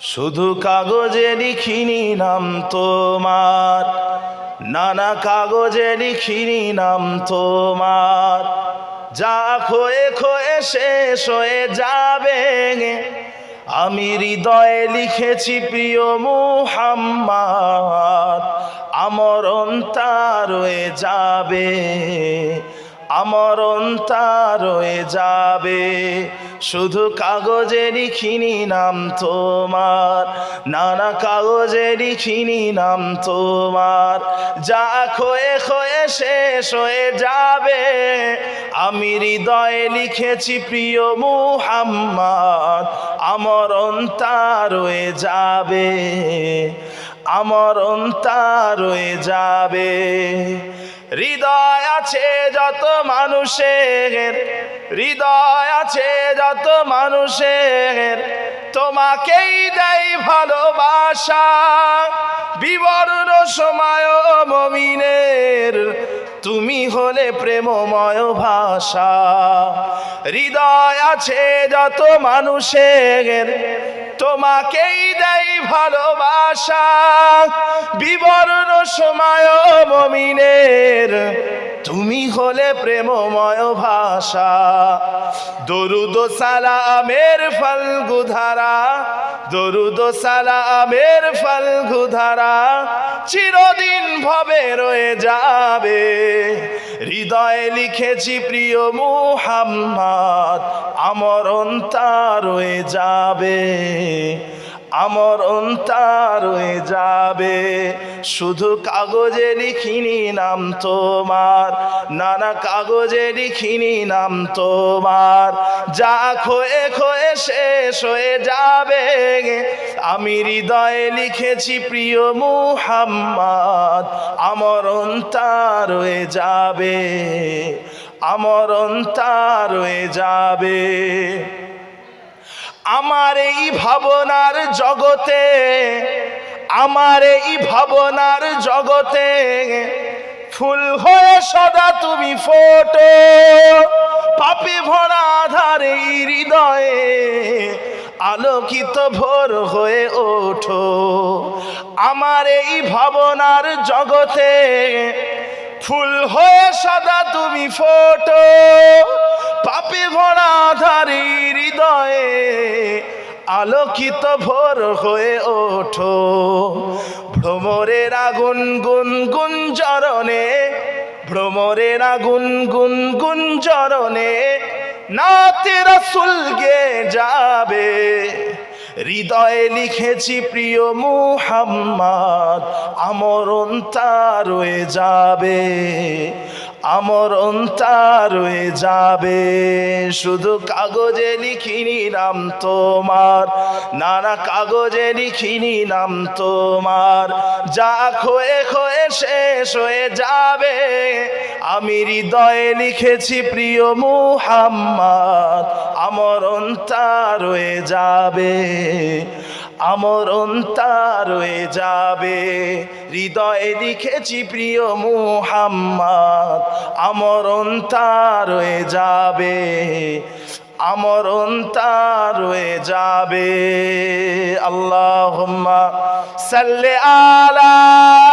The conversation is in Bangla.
শুধু কাগজে লিখিনি নাম তোমার, নানা কাগজে লিখিনি নাম তোমার। যা খয়ে খোয়ে শেষ হয়ে যাবে আমি হৃদয়ে লিখেছি প্রিয় মুহাম্মদ, আমরণ তার রয়ে যাবে। আমরণ তার রয়ে যাবে। শুধু কাগজে লিখিনি নাম তোমার, নানা কাগজে লিখিনি নাম তোমার। যা খয়ে খয়ে শেষ হয়ে যাবে। আমি হৃদয়ে লিখেছি, প্রিয় মুহাম্মদ আমরণ তার রয়ে যাবে। আমরণ তার রয়ে যাবে। হৃদয় আছে যত মানুষের, হৃদয় আছে যত মানুষের। তোমাকেই দেয় ভালোবাসা, বিবর্ণ সময় মমিনের। তুমি হলে প্রেমময় ভাষা। হৃদয় আছে যত মানুষের তোমাকেই দেয় ভালোবাসা, বিবর্ণ সময় মমিনের। তুমি হলে প্রেমময় ভাষা, দরুদ সালামের ফাল্গুধারা, দরুদ সালামের ফাল্গুধারা, চিরদিন ভবে রয়ে যাবে। হৃদয়ে লিখেছি প্রিয় মুহাম্মদ আমরণ তার রয়ে যাবে, আমরণ তার রয়ে যাবে। শুধু কাগজে লিখিনি নাম তোমার, নানা কাগজে লিখিনি নাম তোমার। যা খোয়ে খয়ে শেষ হয়ে যাবে আমি হৃদয়ে লিখেছি প্রিয় মুহাম্মদ, আমরণ তার রয়ে যাবে। আমরণ তার রয়ে যাবে। আমার এই ভাবনার জগতে, আমার এই ভাবনার জগতে ফুল হয়ে সদা তুমি ফোটো। পাপে ভরা আধার হৃদয়ে আলোকিত ভোর হয়ে ওঠো। আমার এই ভাবনার জগতে ফুল হয়ে সদা তুমি ফোটো, পাপে ভরা ধারি হৃদয়ে আলোকিত ভোর হয়ে ওঠো। ভ্রমরের আগুন গুন গুন জরনে ভ্রমরের আগুন গুন গুন জরনে নাতে রসুল গে যাবে। হৃদয়ে লিখেছি প্রিয় মুহাম্মদ আমরণ তার রয়ে যাবে। আমরণ রয়ে যাবে। শুধু কাগজে লিখিনি নাম তোমার, নানা কাগজে লিখিনি নাম তোমার। যা খয়ে খয়ে শেষ হয়ে যাবে। আমি হৃদয়ে লিখেছি প্রিয় মুহাম্মদ আমরণ রয়ে যাবে। আমরণ তার রয়ে যাবে। হৃদয়ে লিখেছি প্রিয় মুহাম্মদ আমরণ তার রয়ে যাবে। আমরণ তার রয়ে যাবে। আল্লাহ সাল্লে আলা